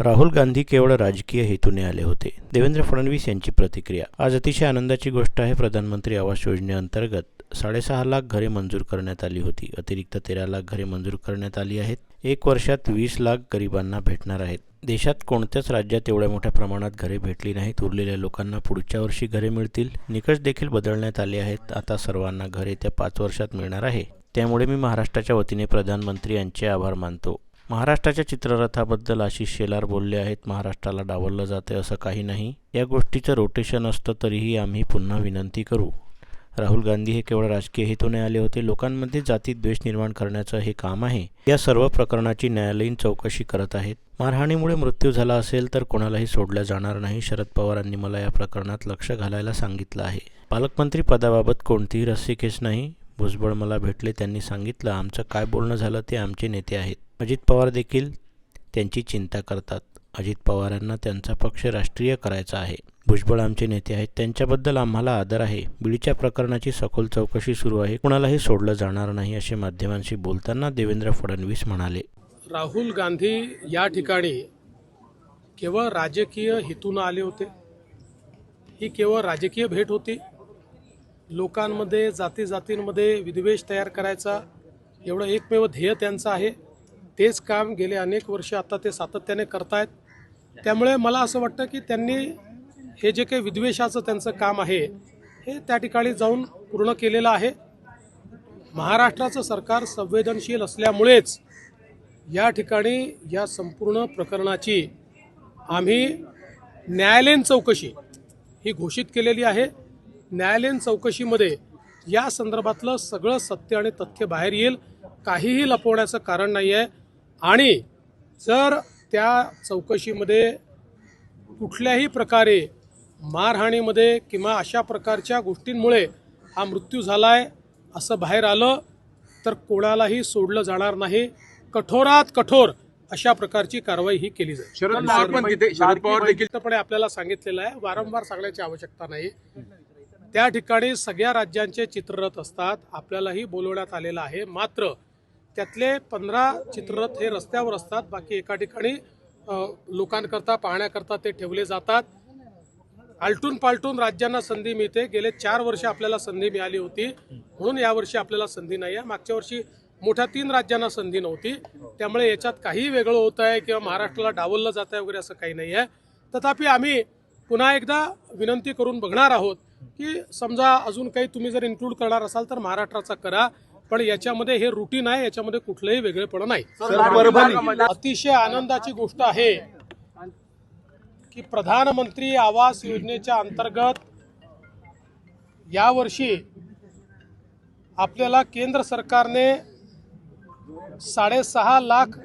राहुल गांधी केवळ राजकीय हेतूने आले होते. देवेंद्र फडणवीस यांची प्रतिक्रिया. आज अतिशय आनंदाची गोष्ट आहे प्रधानमंत्री आवास योजनेअंतर्गत साडेसहा लाख घरे मंजूर करण्यात आली होती. अतिरिक्त तेरा लाख घरे मंजूर करण्यात आली आहेत. एक वर्षात वीस लाख गरिबांना भेटणार आहेत. देशात कोणत्याच राज्यात एवढ्या मोठ्या प्रमाणात घरे भेटली नाहीत. उरलेल्या लोकांना पुढच्या वर्षी घरे मिळतील. निकष देखील बदलण्यात आले आहेत. आता सर्वांना घरे त्या पाच वर्षात मिळणार आहे. त्यामुळे मी महाराष्ट्राच्या वतीने प्रधानमंत्री यांचे आभार मानतो. महाराष्ट्राच्या चित्ररथाबद्दल आशिष शेलार बोलले आहेत महाराष्ट्राला डावललं जाते असं काही नाही. या गोष्टीचं रोटेशन असतं तरीही आम्ही पुन्हा विनंती करू. राहुल गांधी हे केवळ राजकीय हेतूने आले होते. लोकांमध्ये जाती द्वेष निर्माण करण्याचं हे काम आहे. या सर्व प्रकरणाची न्यायालयीन चौकशी करत आहेत. मारहाणीमुळे मृत्यू झाला असेल तर कोणालाही सोडल्या जाणार नाही शरद पवारांनी मला या प्रकरणात लक्ष घालायला सांगितलं आहे. पालकमंत्री पदाबाबत कोणतीही रस्सीखेच नाही. भुजबळ मला भेटले त्यांनी सांगितलं आमचं काय बोलणं झालं ते आमचे नेते आहेत. अजित पवार देखील त्यांची चिंता करतात. अजित पवारांना त्यांचा पक्ष राष्ट्रीय करायचा आहे. भुजबळ आमचे नेते आहेत. त्यांच्याबद्दल आम्हाला आदर आहे. बीडीच्या प्रकरणाची सखोल चौकशी सुरू आहे. कुणालाही सोडलं जाणार नाही असे माध्यमांशी बोलताना देवेंद्र फडणवीस म्हणाले. राहुल गांधी या ठिकाणी केवळ राजकीय हेतून आले होते. ही केवळ राजकीय भेट होती. लोकांमध्ये जाती जातींमध्ये विद्वेष तयार करायचा एवढं एकमेव ध्येय त्यांचं आहे. तेच काम गेले अनेक वर्ष आता ते सातत्याने करतायत. त्यामुळे मला असं वाटतं की त्यांनी हे जे काही विद्वेषाचं त्यांचं काम आहे हे त्या ठिकाणी जाऊन पूर्ण केलेलं आहे. महाराष्ट्राचं सरकार संवेदनशील असल्यामुळेच या ठिकाणी या संपूर्ण प्रकरणाची आम्ही न्यायालयीन चौकशी ही घोषित केलेली आहे. न्यायालयीन चौकशीमध्ये या संदर्भातलं सगळं सत्य आणि तथ्य बाहेर येईल. काहीही लपवण्याचं कारण नाही आहे आणि जर त्या चौकशीमध्ये कुठल्याही प्रकारे मारहाणीमध्ये किंवा अशा प्रकारच्या गोष्टींमुळे हा मृत्यू झाला आहे असं बाहेर आलं तर कोणालाही सोडलं जाणार नाही. कठोरात कठोर अशा प्रकारची कारवाई ही केली जाईल. शरद पवार देखील आपल्याला सांगितलेलं आहे वारंवार सांगण्याची आवश्यकता नाही. त्या ठिकाणी सगळ्या राज्यांचे चित्ररथ असतात आपल्यालाही बोलवण्यात आलेलं आहे. मात्र त्यातले पंधरा चित्ररथ हे रस्त्यावर असतात. बाकी एका ठिकाणी लोकांकरता पाहण्याकरता ते ठेवले जातात. आलटून पालटून राज्यांना संधी मिळते. गेले चार वर्ष आपल्याला संधी मिळाली होती. म्हणून यावर्षी आपल्याला संधी नाही आहे मागच्या वर्षी मोठ्या तीन राज्यांना संधी नव्हती. त्यामुळे याच्यात काही वेगळं होत आहे किंवा महाराष्ट्राला डावललं जात आहे वगैरे असं काही नाही आहे तथापि आम्ही पुन्हा एकदा विनंती करून बघणार आहोत की समजा अजून काही तुम्ही जर इन्क्लूड करणार असाल तर महाराष्ट्राचा करा. पण याच्यामध्ये हे रुटीन आहे याच्यामध्ये कुठलंही वेगळेपण नाही. परभणी अतिशय आनंदाची गोष्ट आहे की प्रधानमंत्री आवास योजनेच्या अंतर्गत यावर्षी आपल्याला केंद्र सरकारने साडेसहा लाख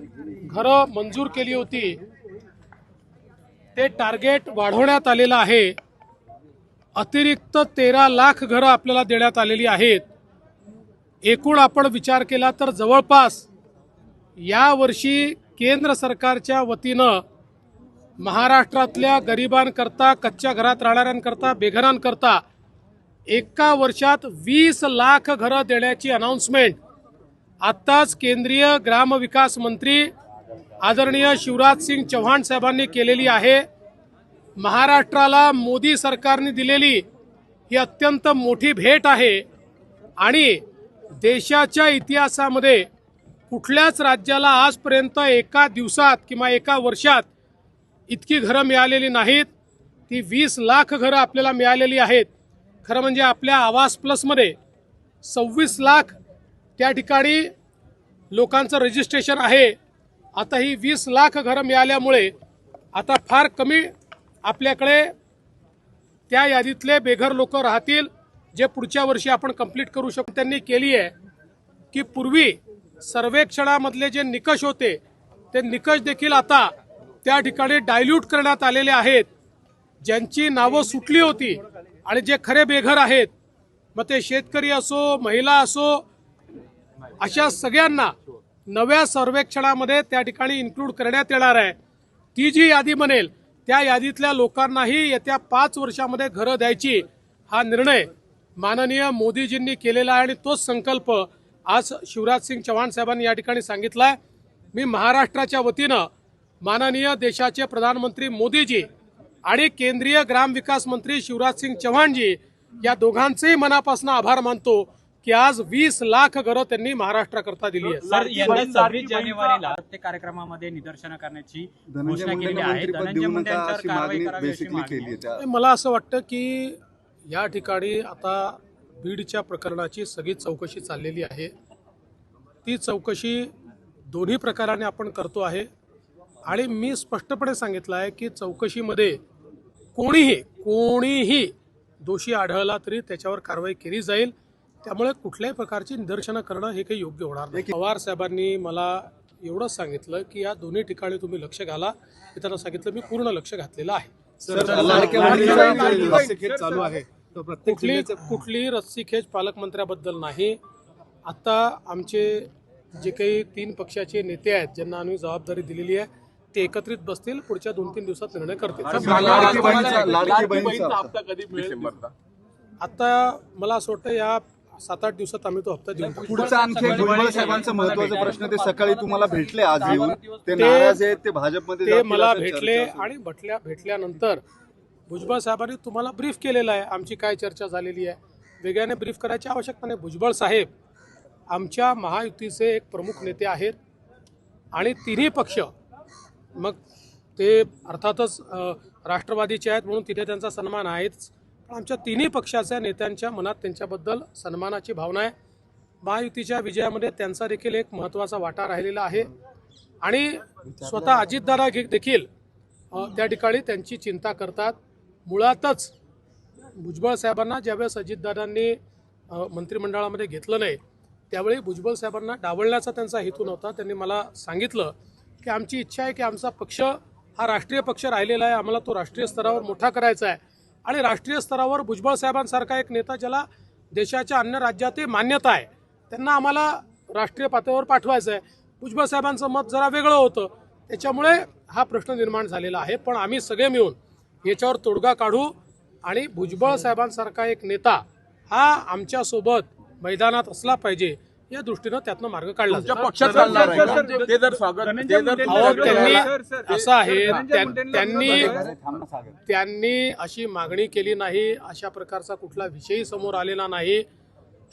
घरं मंजूर केली होती. ते टार्गेट वाढवण्यात आलेलं आहे. अतिरिक्त तेरा लाख घरं आपल्याला देण्यात आलेली आहेत. एकूण आपण विचार केला तर जवळपास यावर्षी केंद्र सरकारच्या वतीनं महाराष्ट्रातल्या गरिबांकरता कच्च्या घरात राहणाऱ्यांकरता बेघरांकरता एका वर्षात वीस लाख घरं देण्याची अनाऊन्समेंट आत्ताच केंद्रीय ग्रामविकास मंत्री आदरणीय शिवराज सिंग चव्हाण साहेबांनी केलेली आहे. महाराष्ट्राला मोदी सरकारने दिलेली ही अत्यंत मोठी भेट आहे. आणि देशाच्या इतिहासामध्ये कुठल्याच राज्याला आजपर्यंत एका दिवसात किंवा एका वर्षात इतकी घरं मिळालेली नाहीत. ती वीस लाख घरं आपल्याला मिळालेली आहेत. खरं म्हणजे आपल्या आवास प्लसमध्ये सव्वीस लाख त्या ठिकाणी लोकांचं रजिस्ट्रेशन आहे. आता ही वीस लाख घरं मिळाल्यामुळे आता फार कमी आपल्याकडे त्या यादीतले बेघर लोक राहतील. जे पुढच्या वर्षी आपण कंप्लीट करू शकतो त्यांनी केली आहे की पूर्वी सर्वेक्षणामधले जे निकष होते ते निकष देखील आता त्या ठिकाणी डायल्यूट करण्यात आलेले आहेत. ज्यांची नावं सुटली होती आणि जे खरे बेघर आहेत मग ते शेतकरी असो महिला असो अशा सगळ्यांना नव्या सर्वेक्षणामध्ये त्या ठिकाणी इन्क्लूड करण्यात येणार आहे. ती जी यादी बनेल त्या यादीतल्या लोकांनाही येत्या पाच वर्षामध्ये घरं द्यायची हा निर्णय माननीय मोदीजींनी केलेला आहे आणि तोच संकल्प आज शिवराज सिंग चव्हाण साहेबांनी या ठिकाणी सांगितलाय. मी महाराष्ट्राच्या वतीनं माननीय देशाचे प्रधानमंत्री मोदीजी आणि केंद्रीय ग्रामविकास मंत्री शिवराज सिंग चौहानजी या दोघांचेही मनापासून आभार मानतो की आज वीस लाख घरं त्यांनी महाराष्ट्राकरता दिली यंदा सव्वीस जानेवारीला प्रत्येक कार्यक्रमामध्ये निदर्शनं करण्याची घोषणा आहे. केली आहे मला असं वाटतं की या ठिकाणी आता बीडच्या प्रकरणाची सगळी चौकशी चाललेली आहे. ती चौकशी दोन्ही प्रकाराने आपण करतो आहे. आणि मी स्पष्टपणे सांगितलं आहे की चौकशीमध्ये कोणीही कोणीही दोषी आढळला तरी त्याच्यावर कारवाई केली जाईल. त्यामुळे कुठल्याही प्रकारची निदर्शनं करणं हे काही योग्य होणार नाही. पवार साहेबांनी मला एवढंच सांगितलं की या दोन्ही ठिकाणी तुम्ही लक्ष घाला. मी त्यांना सांगितलं मी पूर्ण लक्ष घातलेलं आहे. चालू आहे. तो प्रत्येक कुठली कुठली रस्सीखेच पालकमंत्र्याबद्दल नाही. आता आमचे जे काही तीन पक्षाचे नेते आहेत ज्यांना आम्ही जबाबदारी दिलेली आहे ते एकत्रित बसतील पुढच्या दोन तीन दिवसात निर्णय करतील. आता मला असं वाटतं या सात आठ दिवसात आम्ही तो हप्ता टाकू. पुढचा आणखी एक भुजबळ साहेबांचा महत्त्वाचा प्रश्न ते सकाळी तुम्हाला भेटले आज येऊन. ते नाराज आहेत ते भाजपमध्ये ते जातील मला असं भेटले. आणि भेटल्या भेटल्यानंतर भुजबळ साहेबांनी तुम्हाला ब्रीफ केलेलं आहे. आमची काय चर्चा झालेली आहे? वेगळ्याने ब्रीफ करायची आवश्यकता नाही. भुजबळ साहेब आमच्या महायुतीचे एक प्रमुख नेते आहेत आणि तिन्ही पक्ष मग ते अर्थातच अ, राष्ट्रवादीचे आहेत म्हणून तिथे त्यांचा सन्मान आहेच. आमच्या तिन्ही पक्षाच्या नेत्यांच्या मनात त्यांच्याबद्दल सन्मानाची भावना आहे. महायुतीच्या विजयामध्ये त्यांचा देखील एक महत्त्वाचा वाटा राहिलेला आहे. आणि स्वतः अजितदादा घे- देखील त्या ठिकाणी त्यांची चिंता करतात. मुळातच भुजबळ साहेबांना ज्यावेळेस अजितदादांनी मंत्रिमंडळामध्ये घेतलं नाही त्यावेळी भुजबळ साहेबांना डावलण्याचा त्यांचा हेतू नव्हता. त्यांनी मला सांगितलं की आमची इच्छा आहे की आमचा पक्ष हा राष्ट्रीय पक्ष राहिलेला आहे. आम्हाला तो राष्ट्रीय स्तरावर मोठा करायचा आहे. आणि राष्ट्रीय स्तरावर भुजबळ साहेबांसारखा एक नेता ज्याला देशाच्या अन्य राज्यातही मान्यता आहे त्यांना आम्हाला राष्ट्रीय पातळीवर पाठवायचं आहे भुजबळ साहेबांचं मत जरा वेगळं होतं. त्याच्यामुळे हा प्रश्न निर्माण झालेला आहे. पण आम्ही सगळे मिळून याच्यावर तोडगा काढू आणि भुजबळ साहेबांसारखा एक नेता हा आमच्यासोबत मैदानात असला पाहिजे. या दृष्टीनं त्यातनं मार्ग काढला असं आहे त्यांनी त्यांनी अशी मागणी केली नाही अशा प्रकारचा कुठला विषयही समोर आलेला नाही.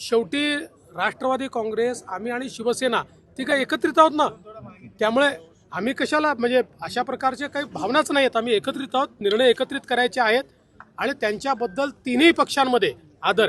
शेवटी राष्ट्रवादी काँग्रेस आम्ही आणि शिवसेना ती काय एकत्रित आहोत ना? त्यामुळे आम्ही कशाला म्हणजे अशा प्रकारचे काही भावनाच नाही आहेत आम्ही एकत्रित आहोत निर्णय एकत्रित करायचे आहेत आणि त्यांच्याबद्दल तिन्ही पक्षांमध्ये आदर.